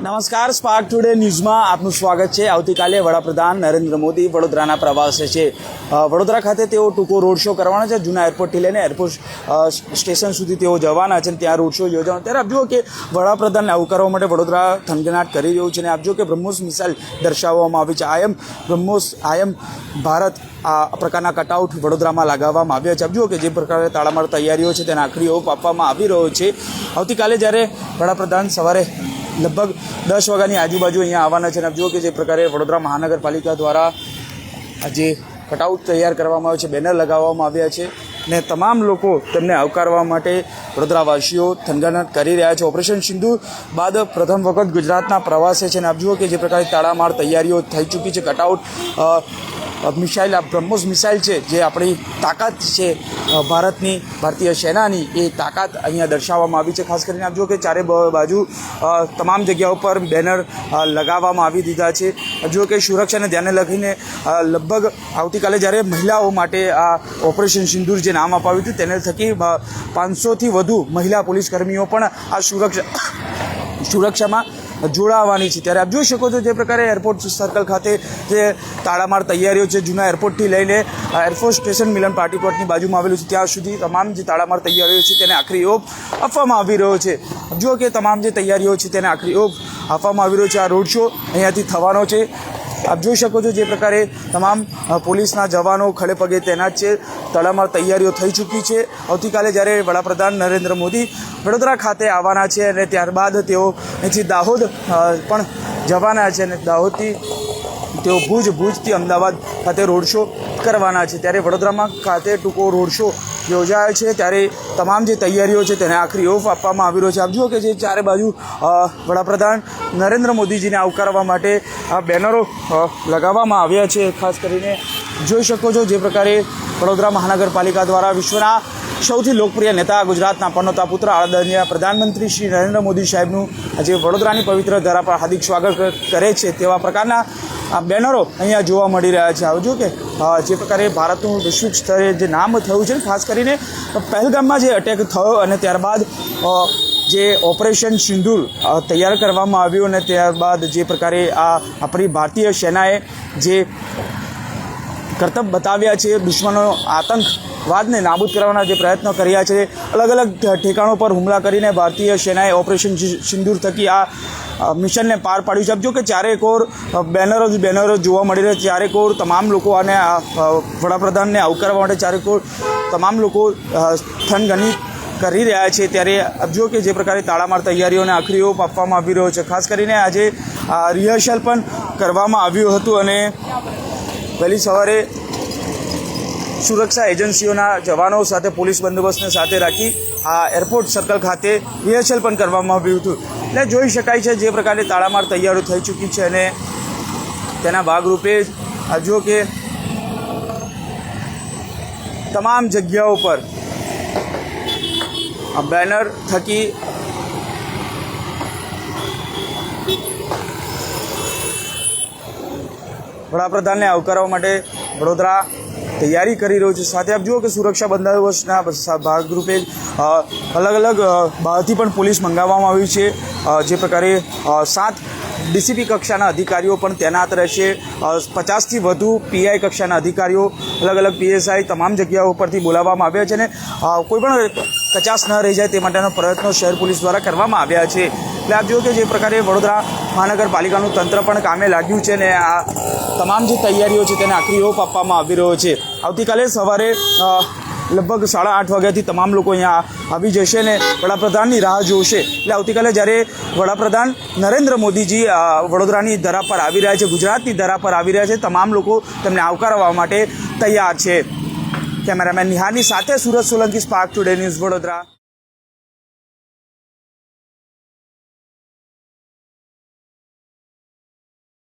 નમસ્કાર spark today ન્યૂઝમાં આપનું સ્વાગત છે. આવતીકાલે વડાપ્રધાન નરેન્દ્ર મોદી વડોદરાના પ્રવાસે છે. વડોદરા ખાતે તેઓ ટૂંકો રોડ શો કરવાના છે. જૂના એરપોર્ટથી લઈને એરપોર્ટ સ્ટેશન સુધી તેઓ જવાના છે ત્યાં રોડ શો યોજવાનો. ત્યારે આપ કે વડાપ્રધાનને આવું કરવા માટે વડોદરા થનગનાટ કરી રહ્યું છે અને આપ કે બ્રહ્મોસ મિસાઇલ દર્શાવવામાં આવી છે. આયમ, બ્રહ્મોસ, આયમ ભારત આ પ્રકારના કટઆઉટ વડોદરામાં લગાવવામાં આવ્યા છે. આપ જુઓ કે જે પ્રકારે તાળામાર તૈયારીઓ છે, તેને આખરી ઓપ આપવામાં આવી રહ્યો છે. આવતીકાલે જ્યારે વડાપ્રધાન સવારે લગભગ દસ વાગ્યાની આજુબાજુ અહીંયા આવવાના છે અને આપ જુઓ કે જે પ્રકારે વડોદરા મહાનગરપાલિકા દ્વારા જે કટઆઉટ તૈયાર કરવામાં આવ્યો છે, બેનર લગાવવામાં આવ્યા છે ને તમામ લોકો તેમને આવકારવા માટે વડોદરાવાસીઓ થનગનાટ કરી રહ્યા છે. ઓપરેશન સિંધુ બાદ પ્રથમ વખત ગુજરાતના પ્રવાસે છે અને આપ જુઓ કે જે પ્રકારે તાળામાર તૈયારીઓ થઈ ચૂકી છે. કટઆઉટ મિસાઇલ, આ બ્રહ્મોસ મિસાઇલ છે, જે આપણી તાકાત છે ભારતની, ભારતીય સેનાની, એ તાકાત અહીંયા દર્શાવવામાં આવી છે. ખાસ કરીને આપ જો કે ચારે બાજુ તમામ જગ્યાઓ પર બેનર લગાવવામાં આવી દીધા છે. જો કે સુરક્ષાને ધ્યાને લખીને લગભગ આવતીકાલે જ્યારે મહિલાઓ માટે આ ઓપરેશન સિંદૂર જે નામ અપાવ્યું હતું, તેને થકી પાંચસોથી વધુ મહિલા પોલીસ કર્મીઓ પણ આ સુરક્ષા, સુરક્ષામાં જોડાવાની છે. ત્યારે આપ જોઈ શકો છો જે પ્રકારે એરપોર્ટ સર્કલ ખાતે જે તાળામાર તૈયારીઓ છે, જૂના એરપોર્ટથી લઈને એરફોર્સ સ્ટેશન મિલન પાર્ટી બાજુમાં આવેલું છે. ત્યાં સુધી તમામ જે તાળામાર તૈયારીઓ છે, તેને આખરી ઓપ આપવામાં આવી રહ્યો છે. જો કે તમામ જે તૈયારીઓ છે, તેને આખરી ઓપ આપવામાં આવી રહ્યો છે. આ રોડ શો અહીંયાથી થવાનો છે. આપ જોઈ શકો છો જે પ્રકારે તમામ પોલીસના જવાનો ખડે પગે તૈનાત છે. તડામાર તૈયારીઓ થઈ ચૂકી છે. આવતીકાલે જ્યારે વડાપ્રધાન નરેન્દ્ર મોદી વડોદરા ખાતે આવવાના છે અને ત્યારબાદ તેઓ અહીંથી દાહોદ પણ જવાના છે અને દાહોદથી તેઓ ભુજ, ભુજથી અમદાવાદ ખાતે રોડ શો કરવાના છે. ત્યારે વડોદરામાં ખાતે ટૂંકો રોડ શો યોજાયો છે. ત્યારે તમામ જે તૈયારીઓ છે તેને આખરી ઓફ આપવામાં આવી રહ્યો છે. આપ જુઓ કે જે ચારે બાજુ વડાપ્રધાન નરેન્દ્ર મોદીજીને આવકારવા માટે આ બેનરો લગાવવામાં આવ્યા છે. ખાસ કરીને જોઈ શકો છો જે પ્રકારે વડોદરા મહાનગરપાલિકા દ્વારા વિશ્વના સૌથી લોકપ્રિય નેતા ગુજરાતના પનોતા પુત્ર, આદરણીય પ્રધાનમંત્રી શ્રી નરેન્દ્ર મોદી સાહેબનું આજે વડોદરાની પવિત્ર ધરા પર હાર્દિક સ્વાગત કરે છે. તેવા પ્રકારના આ બેનરો અહીંયા જોવા મળી રહ્યા છે. આવજો કે જે પ્રકારે ભારતનું વૈશ્વિક સ્તરે જે નામ થયું છે ખાસ કરીને પહેલગામમાં જે અટેક થયો અને ત્યારબાદ જે ઓપરેશન સિંદૂર તૈયાર કરવામાં આવ્યું અને ત્યારબાદ જે પ્રકારે આ આપણી ભારતીય સેનાએ જે કરતબ બતાવ્યા છે દુશ્મનો આતંકવાદને નાબૂદ કરવાના જે પ્રયત્નો કર્યા છે અલગ અલગ ઠેકાણો પર હુમલા કરીને ભારતીય સેનાએ ઓપરેશન સિંદૂર થકી આ મિશનને પાર પાડ્યું છે. જો કે ચારેકોર બેનરો જ બેનરો જોવા મળી રહ્યા ચારેકોર ચારેક તમામ લોકો અને વડાપ્રધાનને આવકારવા માટે ચારેકોર તમામ લોકો થનગની કરી રહ્યા છે. ત્યારે જો કે જે પ્રકારે તાળામાર તૈયારીઓને આખરી ઓપ આપવામાં આવી રહ્યો છે. ખાસ કરીને આજે રિહર્સલ પણ કરવામાં આવ્યું હતું અને વહેલી સવારે સુરક્ષા એજન્સીઓના જવાનો સાથે પોલીસ બંદોબસ્તને સાથે રાખી આ એરપોર્ટ સર્કલ ખાતે રિહર્સલ પણ કરવામાં આવ્યું હતું. એટલે જોઈ શકાય છે જે પ્રકારની તાળામાર તૈયારો થઈ ચૂકી છે અને તેના ભાગરૂપે હજુ કે તમામ જગ્યાઓ પર બેનર થકી વડાપ્રધાનને આવકારવા માટે વડોદરા તૈયારી કરી રહ્યું છે. સાથે આપ જુઓ કે સુરક્ષા બંદોબસ્તના ભાગરૂપે અલગ અલગ બહારથી પણ પોલીસ મંગાવવામાં આવી છે. જે પ્રકારે સાત ડીસીપી કક્ષાના અધિકારીઓ પણ તૈનાત રહેશે. પચાસથી વધુ પીઆઈ કક્ષાના અધિકારીઓ અલગ અલગ પીએસઆઈ તમામ જગ્યાઓ પરથી બોલાવવામાં આવ્યા છે અને કોઈપણ કચાસ ન રહી જાય તે માટેનો પ્રયત્નો શહેર પોલીસ દ્વારા કરવામાં આવ્યા છે. એટલે આપ જુઓ કે જે પ્રકારે વડોદરા મહાનગરપાલિકાનું તંત્ર પણ કામે લાગ્યું છે ને આ તમામ જે તૈયારીઓ છે તેને આખરી ઓપ આપવામાં આવી રહ્યો છે. આવતીકાલે સવારે લગભગ સાડા આઠ વાગ્યાથી તમામ લોકો અહીંયા આવી જશે ને વડાપ્રધાનની રાહ જોશે. એટલે આવતીકાલે જ્યારે વડાપ્રધાન નરેન્દ્ર મોદીજી વડોદરાની ધરા પર આવી રહ્યા છે, ગુજરાતની ધરા પર આવી રહ્યા છે, તમામ લોકો તેમને આવકારવા માટે તૈયાર છે. કેમેરામેન નિહારની સાથે Surat Solanki spark today news Vadodara.